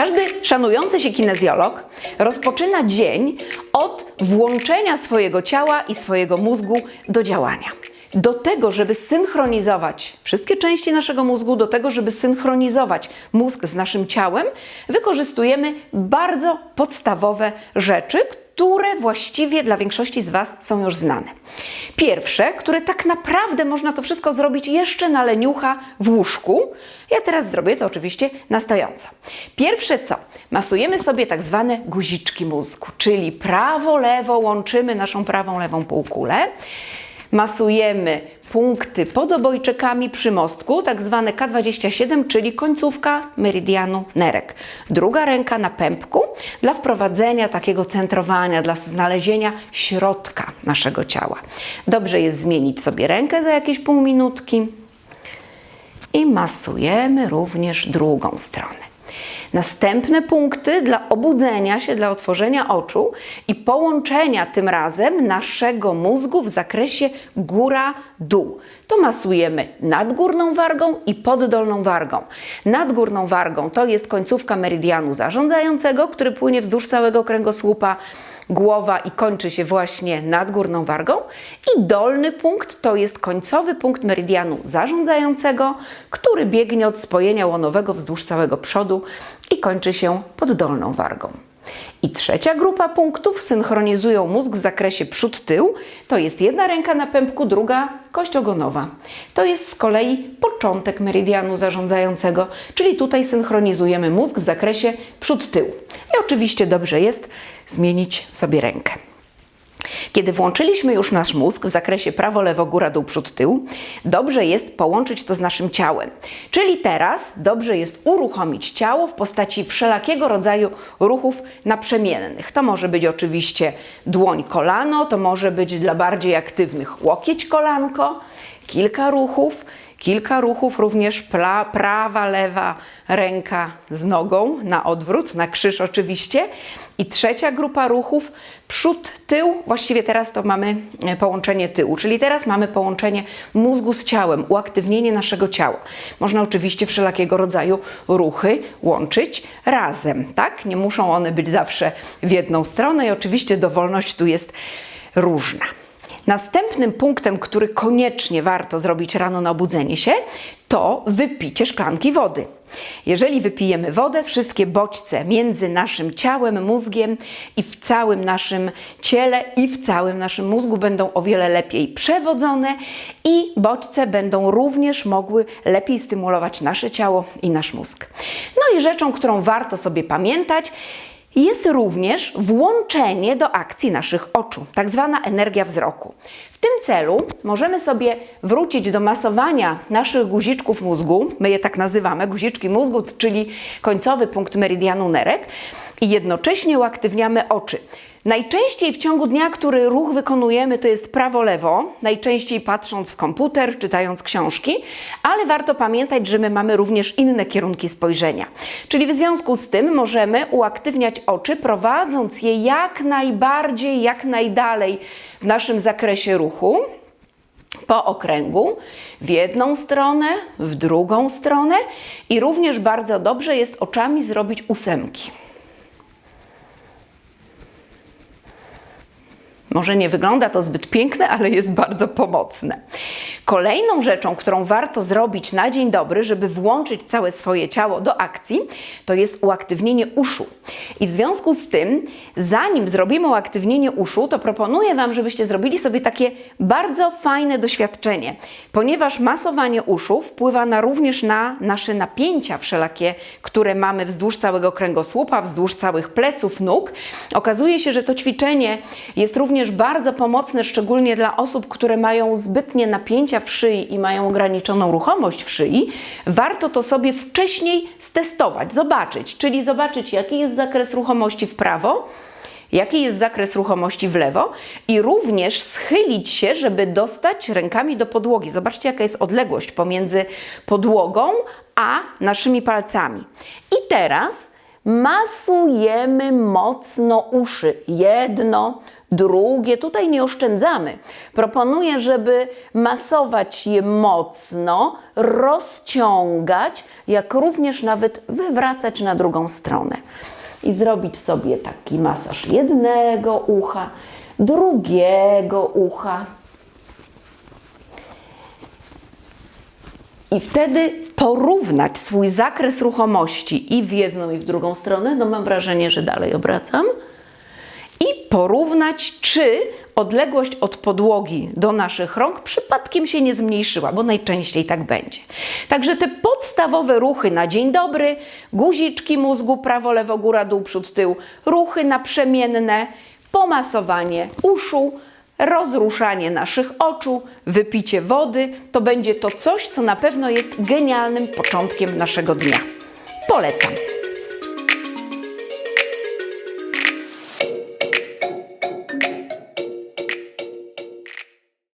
Każdy szanujący się kinezjolog rozpoczyna dzień od włączenia swojego ciała i swojego mózgu do działania. Do tego, żeby synchronizować wszystkie części naszego mózgu, do tego, żeby synchronizować mózg z naszym ciałem, wykorzystujemy bardzo podstawowe rzeczy, które właściwie dla większości z Was są już znane. Pierwsze, które tak naprawdę można to wszystko zrobić jeszcze na leniucha w łóżku. Ja teraz zrobię to oczywiście na stojąco. Pierwsze co? Masujemy sobie tak zwane guziczki mózgu, czyli prawo-lewo łączymy naszą prawą, lewą półkulę. Masujemy punkty pod obojczykami przy mostku, tak zwane K27, czyli końcówka meridianu nerek. Druga ręka na pępku dla wprowadzenia takiego centrowania, dla znalezienia środka naszego ciała. Dobrze jest zmienić sobie rękę za jakieś pół minutki i masujemy również drugą stronę. Następne punkty dla obudzenia się, dla otworzenia oczu i połączenia tym razem naszego mózgu w zakresie góra-dół. To masujemy nadgórną wargą i poddolną wargą. Nadgórną wargą to jest końcówka meridianu zarządzającego, który płynie wzdłuż całego kręgosłupa głowa i kończy się właśnie nad górną wargą. I dolny punkt to jest końcowy punkt meridianu zarządzającego, który biegnie od spojenia łonowego wzdłuż całego przodu i kończy się pod dolną wargą. I trzecia grupa punktów synchronizują mózg w zakresie przód-tył. To jest jedna ręka na pępku, druga kość ogonowa. To jest z kolei początek meridianu zarządzającego, czyli tutaj synchronizujemy mózg w zakresie przód-tył. I oczywiście dobrze jest zmienić sobie rękę. Kiedy włączyliśmy już nasz mózg w zakresie prawo, lewo, góra, dół, przód, tył, dobrze jest połączyć to z naszym ciałem. Czyli teraz dobrze jest uruchomić ciało w postaci wszelakiego rodzaju ruchów naprzemiennych. To może być oczywiście dłoń, kolano, to może być dla bardziej aktywnych łokieć, kolanko, kilka ruchów. Kilka ruchów również prawa, lewa ręka z nogą na odwrót, na krzyż oczywiście. I trzecia grupa ruchów przód, tył. Właściwie teraz to mamy e, połączenie tyłu, czyli teraz mamy połączenie mózgu z ciałem, uaktywnienie naszego ciała. Można oczywiście wszelakiego rodzaju ruchy łączyć razem, tak? Nie muszą one być zawsze w jedną stronę i oczywiście dowolność tu jest różna. Następnym punktem, który koniecznie warto zrobić rano na obudzenie się, to wypicie szklanki wody. Jeżeli wypijemy wodę, wszystkie bodźce między naszym ciałem, mózgiem i w całym naszym ciele i w całym naszym mózgu będą o wiele lepiej przewodzone i bodźce będą również mogły lepiej stymulować nasze ciało i nasz mózg. No i rzeczą, którą warto sobie pamiętać, jest również włączenie do akcji naszych oczu, tak zwana energia wzroku. W tym celu możemy sobie wrócić do masowania naszych guziczków mózgu, my je tak nazywamy, guziczki mózgu, czyli końcowy punkt meridianu nerek, i jednocześnie uaktywniamy oczy. Najczęściej w ciągu dnia, który ruch wykonujemy, to jest prawo-lewo, najczęściej patrząc w komputer, czytając książki, ale warto pamiętać, że my mamy również inne kierunki spojrzenia. Czyli w związku z tym możemy uaktywniać oczy, prowadząc je jak najbardziej, jak najdalej w naszym zakresie ruchu po okręgu w jedną stronę, w drugą stronę i również bardzo dobrze jest oczami zrobić ósemki. Może nie wygląda to zbyt piękne, ale jest bardzo pomocne. Kolejną rzeczą, którą warto zrobić na dzień dobry, żeby włączyć całe swoje ciało do akcji, to jest uaktywnienie uszu. I w związku z tym, zanim zrobimy uaktywnienie uszu, to proponuję Wam, żebyście zrobili sobie takie bardzo fajne doświadczenie, ponieważ masowanie uszu wpływa na, również na nasze napięcia wszelakie, które mamy wzdłuż całego kręgosłupa, wzdłuż całych pleców, nóg. Okazuje się, że to ćwiczenie jest również bardzo pomocne, szczególnie dla osób, które mają zbytnie napięcia w szyi i mają ograniczoną ruchomość w szyi. Warto to sobie wcześniej stestować, zobaczyć, czyli zobaczyć, jaki jest zakres ruchomości w prawo, jaki jest zakres ruchomości w lewo i również schylić się, żeby dostać rękami do podłogi. Zobaczcie, jaka jest odległość pomiędzy podłogą a naszymi palcami. I teraz masujemy mocno uszy. Jedno, drugie. Tutaj nie oszczędzamy. Proponuję, żeby masować je mocno, rozciągać, jak również nawet wywracać na drugą stronę. I zrobić sobie taki masaż jednego ucha, drugiego ucha. I wtedy porównać swój zakres ruchomości i w jedną, i w drugą stronę. No mam wrażenie, że dalej obracam. Porównać, czy odległość od podłogi do naszych rąk przypadkiem się nie zmniejszyła, bo najczęściej tak będzie. Także te podstawowe ruchy na dzień dobry, guziczki mózgu, prawo, lewo, góra, dół, przód, tył, ruchy naprzemienne, pomasowanie uszu, rozruszanie naszych oczu, wypicie wody, to będzie to coś, co na pewno jest genialnym początkiem naszego dnia. Polecam.